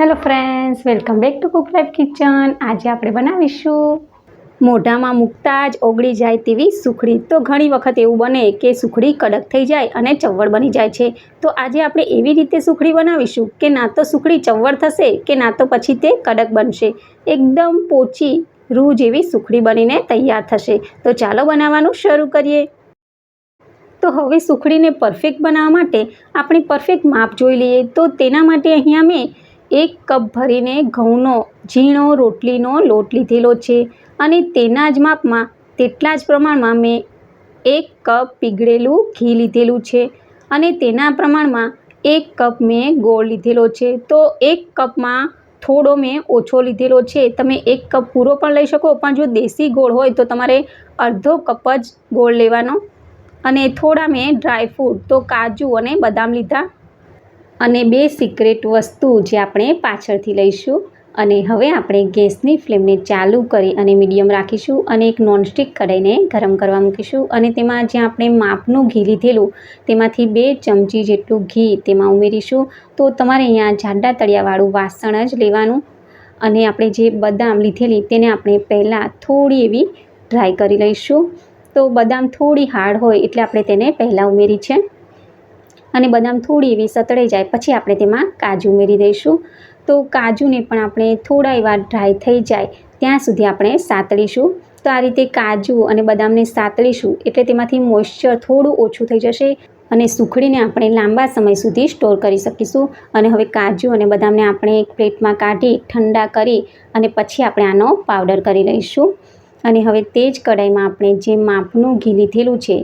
Hello friends welcome back to cook life kitchen આજે આપણે બનાવીશું મોઢામાં મૂકતા જ ઓગળી જાય તેવી સુખડી. તો ઘણી વખત એવું બને કે સુખડી કડક થઈ જાય અને ચવડ બની જાય છે. તો આજે આપણે એવી રીતે સુખડી બનાવીશું કે ના તો સુખડી ચવડ થશે કે ના તો પછી તે કડક બનશે. એકદમ પોચી રૂ જેવી સુખડી બનીને તૈયાર થશે. તો ચાલો બનાવવાનું શરૂ કરીએ. તો હવે સુખડીને પરફેક્ટ બનાવવા માટે આપણે પરફેક્ટ માપ જોઈ લઈએ. તો તેના માટે અહીંયા મેં એક કપ ભરીને ઘઉંનો, ઝીણો રોટલીનો લોટ લીધેલો છે અને તેના જ માપમાં તેટલા જ પ્રમાણમાં મેં એક કપ પીગળેલું ઘી લીધેલું છે અને તેના પ્રમાણમાં એક કપ મેં ગોળ લીધેલો છે. તો એક કપમાં થોડો મેં ઓછો લીધેલો છે. તમે એક કપ પૂરો પણ લઈ શકો, પણ જો દેશી ગોળ હોય તો તમારે અડધો કપ જ ગોળ લેવાનો. અને થોડા મેં ડ્રાયફ્રૂટ, તો કાજુ અને બદામ લીધા. અને બે સિક્રેટ વસ્તુ જે આપણે પાછળથી લઈશું. અને હવે આપણે ગેસની ફ્લેમને ચાલુ કરી અને મીડિયમ રાખીશું અને એક નોનસ્ટિક કઢાઈને ગરમ કરવા મૂકીશું. અને તેમાં જ્યાં આપણે માપનું ઘી લીધેલું, તેમાંથી બે ચમચી જેટલું ઘી તેમાં ઉમેરીશું. તો તમારે અહીંયા જાડા તળિયાવાળું વાસણ જ લેવાનું. અને આપણે જે બદામ લીધેલી તેને આપણે પહેલાં થોડી એવી ડ્રાય કરી લઈશું. તો બદામ થોડી હાર્ડ હોય એટલે આપણે તેને પહેલાં ઉમેરી છે. અને બદામ થોડી એવી સતળાઈ જાય, પછી આપણે તેમાં કાજુ ઉમેરી દઈશું. તો કાજુને પણ આપણે થોડા એવા ડ્રાય થઈ જાય, ત્યાં સુધી આપણે સાતળીશું. તો આ રીતે કાજુ અને બદામને સાતળીશું, એટલે તેમાંથી મોઇશ્ચર થોડું ઓછું થઈ જશે અને સુખડીને આપણે લાંબા સમય સુધી સ્ટોર કરી શકીશું. અને હવે કાજુ અને બદામને આપણે એક પ્લેટમાં કાઢી, ઠંડા કરી અને પછી આપણે આનો પાવડર કરી લઈશું. અને હવે તે જ કઢાઈમાં આપણે જે માપનું ઘી લીધેલું છે,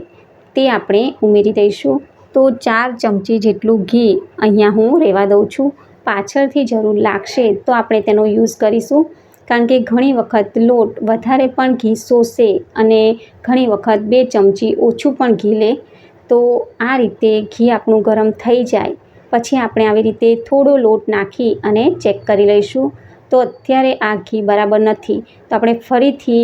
તે આપણે ઉમેરી દઈશું. તો ચાર ચમચી જેટલું ઘી અહીંયા હું રહેવા દઉં છું. પાછળથી જરૂર લાગશે તો આપણે તેનો યુઝ કરીશું. કારણ કે ઘણી વખત લોટ વધારે પણ ઘી શોષે અને ઘણી વખત બે ચમચી ઓછું પણ ઘી લે. તો આ રીતે ઘી આપણું ગરમ થઈ જાય. પછી આપણે આવી રીતે થોડો લોટ નાખી અને ચેક કરી લઈશું. તો અત્યારે આ ઘી બરાબર નથી. તો આપણે ફરીથી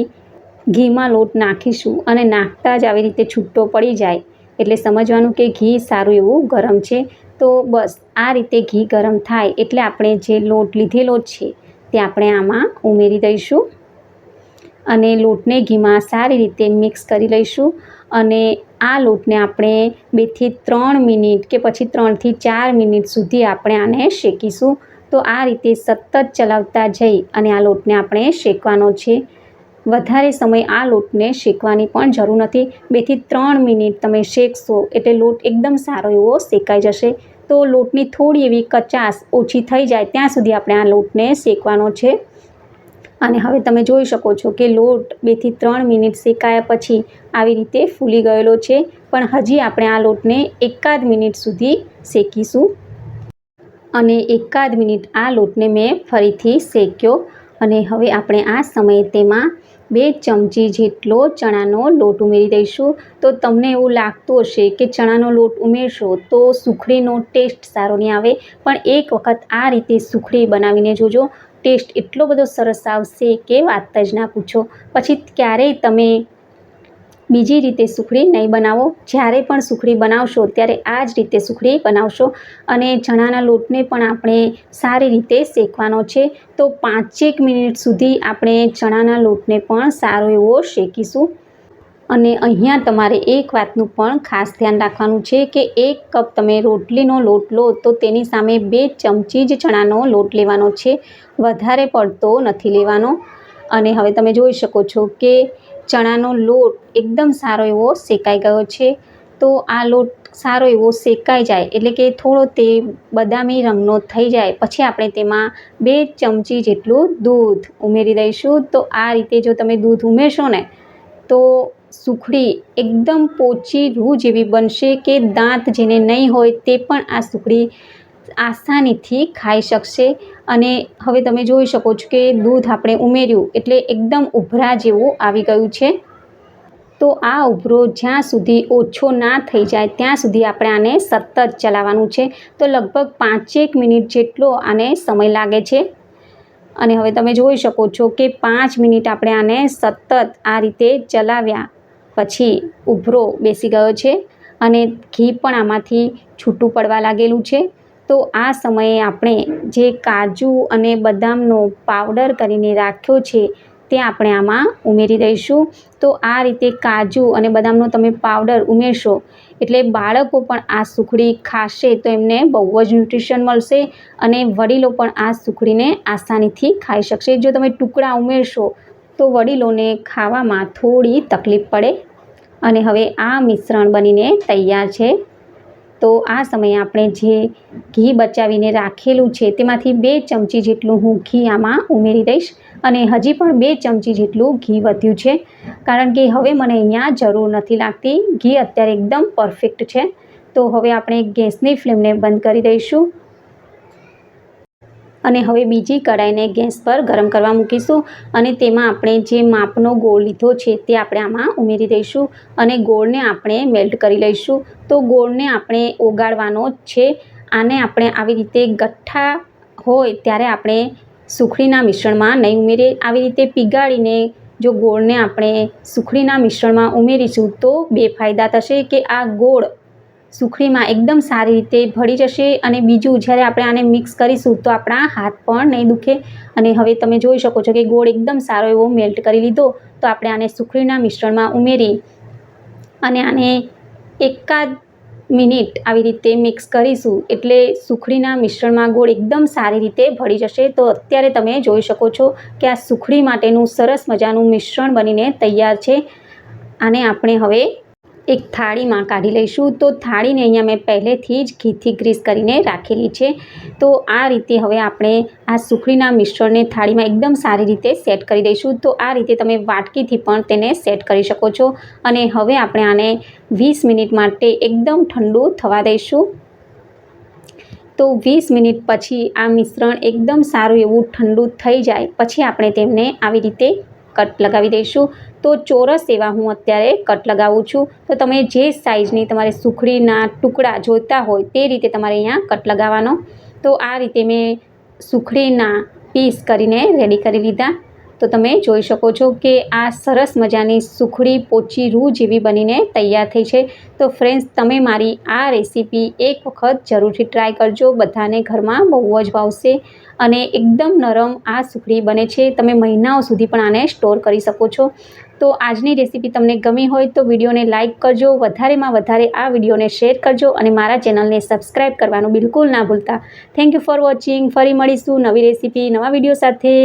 ઘીમાં લોટ નાખીશું અને નાખતા જ આવી રીતે છૂટો પડી જાય. એટલે સમજવાનું કે ઘી સારું એવું ગરમ છે. તો બસ, આ રીતે ઘી ગરમ થાય એટલે આપણે જે લોટ લીધેલો છે તે આપણે આમાં ઉમેરી દઈશું. અને લોટને ઘીમાં સારી રીતે મિક્સ કરી લઈશું. અને આ લોટને આપણે બેથી ત્રણ મિનિટ કે પછી ત્રણથી ચાર મિનિટ સુધી આપણે આને શેકીશું. તો આ રીતે સતત ચલાવતા જઈ અને આ લોટને આપણે શેકવાનો છે. વધારે સમય આ લોટને શેકવાની પણ જરૂર નથી. બેથી ત્રણ મિનિટ તમે શેકશો એટલે લોટ એકદમ સારો એવો શેકાઈ જશે. તો લોટની થોડી એવી કચાશ ઓછી થઈ જાય ત્યાં સુધી આપણે આ લોટને શેકવાનો છે. અને હવે તમે જોઈ શકો છો કે લોટ બેથી ત્રણ મિનિટ શેકાયા પછી આવી રીતે ફૂલી ગયેલો છે. પણ હજી આપણે આ લોટને એકાદ મિનિટ સુધી શેકીશું. અને એકાદ મિનિટ આ લોટને મેં ફરીથી શેક્યો. અને હવે આપણે આ સમયે તેમાં બે ચમચી જેટલો ચણાનો લોટ ઉમેરી દઈશું. તો તમને એવું લાગતું હશે કે ચણાનો લોટ ઉમેરશો તો સુખડીનો ટેસ્ટ સારો નહીં આવે. પણ એક વખત આ રીતે સુખડી બનાવીને જોજો. ટેસ્ટ એટલો બધો સરસ આવશે કે વાત જ ના પૂછો. પછી ક્યારેય તમે બીજી રીતે સુખડી નહીં બનાવો. જ્યારે પણ સુખડી બનાવશો, ત્યારે આ જ રીતે સુખડી બનાવશો અને ચણાના લોટને પણ આપણે સારી રીતે શેકવાનો છે. તો પાંચેક મિનિટ સુધી આપણે ચણાના લોટને પણ સારો એવો શેકીશું. અને અહીંયા તમારે એક વાતનું પણ ખાસ ધ્યાન રાખવાનું છે કે એક કપ તમે રોટલીનો લોટ લો, તો તેની સામે બે ચમચી જ ચણાનો લોટ લેવાનો છે. વધારે પડતો નથી લેવાનો. અને હવે તમે જોઈ શકો છો કે ચણાનો લોટ એકદમ સારો એવો શેકાઈ ગયો છે. તો આ લોટ સારો એવો શેકાઈ જાય એટલે કે થોડો તે બદામી રંગનો થઈ જાય. પછી આપણે તેમાં બે ચમચી જેટલું દૂધ ઉમેરી દઈશું. તો આ રીતે જો તમે દૂધ ઉમેરશો ને, તો સુખડી એકદમ પોચી રૂ જેવી બનશે કે દાંત જેને નહીં હોય તે પણ આ સુખડી આસાનીથી ખાઈ શકશે. અને હવે તમે જોઈ શકો છો કે દૂધ આપણે ઉમેર્યું એટલે એકદમ ઉભરા જેવું આવી ગયું છે. તો આ ઉભરો જ્યાં સુધી ઓછો ના થઈ જાય ત્યાં સુધી આપણે આને સતત ચલાવવાનું છે. તો લગભગ પાંચેક મિનિટ જેટલો આને સમય લાગે છે. અને હવે તમે જોઈ શકો છો કે પાંચ મિનિટ આપણે આને સતત આ રીતે ચલાવ્યા પછી ઉભરો બેસી ગયો છે અને ઘી પણ આમાંથી છૂટું પડવા લાગેલું છે. તો આ સમયે આપણે જે કાજુ અને બદામનો પાવડર કરીને રાખ્યો છે, તે આપણે આમાં ઉમેરી દઈશું. તો આ રીતે કાજુ અને બદામનો તમે પાવડર ઉમેરશો, એટલે બાળકો પણ આ સુખડી ખાશે તો એમને બહુ જ ન્યુટ્રિશન મળશે અને વડીલો પણ આ સુખડીને આસાનીથી ખાઈ શકશે. જો તમે ટુકડા ઉમેરશો, તો વડીલોને ખાવામાં થોડી તકલીફ પડે. અને હવે આ મિશ્રણ બનીને તૈયાર છે. તો આ સમયે આપણે જે ઘી બચાવીને રાખેલું છે, તેમાંથી બે ચમચી જેટલું હું ઘી આમાં ઉમેરી દઈશ અને હજી પણ બે ચમચી જેટલું ઘી વધ્યું છે. કારણ કે હવે મને અહીંયા જરૂર નથી લાગતી. ઘી અત્યારે એકદમ પરફેક્ટ છે. તો હવે આપણે ગેસની ફ્લેમને બંધ કરી દઈશું. અને હવે બીજી કઢાઈને ગેસ પર ગરમ કરવા મૂકીશું અને તેમાં આપણે જે માપનો ગોળ લીધો છે તે આપણે આમાં ઉમેરી દઈશું અને ગોળને આપણે મેલ્ટ કરી લઈશું. તો ગોળને આપણે ઓગાળવાનો છે. આને આપણે આવી રીતે ગઠ્ઠા હોય ત્યારે આપણે સુખડીના મિશ્રણમાં નહીં ઉમેરીએ. આવી રીતે પીગાળીને જો ગોળને આપણે સુખડીના મિશ્રણમાં ઉમેરીશું તો બે ફાયદા થશે કે આ ગોળ સુખડીમાં એકદમ સારી રીતે ભળી જશે અને બીજું જ્યારે આપણે આને મિક્સ કરીશું તો આપણા હાથ પણ નહીં દુખે. અને હવે તમે જોઈ શકો છો કે ગોળ એકદમ સારો એવો મેલ્ટ કરી લીધો તો આપણે આને સુખડીના મિશ્રણમાં ઉમેરી અને આને એકાદ મિનિટ આવી રીતે મિક્સ કરીશું એટલે સુખડીના મિશ્રણમાં ગોળ એકદમ સારી રીતે ભળી જશે. તો અત્યારે તમે જોઈ શકો છો કે આ સુખડી માટેનું સરસ મજાનું મિશ્રણ બનીને તૈયાર છે. આને આપણે હવે એક થાળીમાં કાઢી લઈશું. તો થાળીને અહીંયા મેં પહેલેથી જ ઘીથી ગ્રીસ કરીને રાખેલી છે. તો આ રીતે હવે આપણે આ સુખડીના મિશ્રણને થાળીમાં એકદમ સારી રીતે સેટ કરી દઈશું. તો આ રીતે તમે વાટકીથી પણ તેને સેટ કરી શકો છો. અને હવે આપણે આને વીસ મિનિટ માટે એકદમ ઠંડુ થવા દઈશું. તો વીસ મિનિટ પછી આ મિશ્રણ એકદમ સારું એવું ઠંડુ થઈ જાય. પછી આપણે તેમને આવી રીતે કટ લગાવી દઈશું. તો ચોરસ એવા હું અત્યારે કટ લગાવું છું. તો તમે જે સાઇઝની તમારે સુખડીના ટુકડા જોઈતા હોય તે રીતે તમારે અહીંયા કટ લગાવવાનો. તો આ રીતે મેં સુખડીના પીસ કરીને રેડી કરી લીધા. તો તમે જોઈ શકો છો કે આ સરસ મજાની સુખડી પોચી રૂ જેવી બનીને તૈયાર થઈ છે. તો ફ્રેન્ડ્સ તમે મારી આ રેસીપી એક વખત જરૂરથી ટ્રાય કરજો. બધાને ઘરમાં બહુ જ ભાવશે અને એકદમ નરમ આ સુખડી બને છે. તમે મહિનાઓ સુધી પણ આને સ્ટોર કરી શકો છો. તો આજની રેસીપી તમને ગમી હોય તો વિડીયોને લાઇક કરજો. વધારેમાં વધારે આ વિડીયોને શેર કરજો અને મારા ચેનલને સબસ્ક્રાઈબ કરવાનું બિલકુલ ના ભૂલતા. થેન્ક યુ ફોર વોચિંગ ફરી મળીશું નવી રેસીપી નવા વીડિયો સાથે.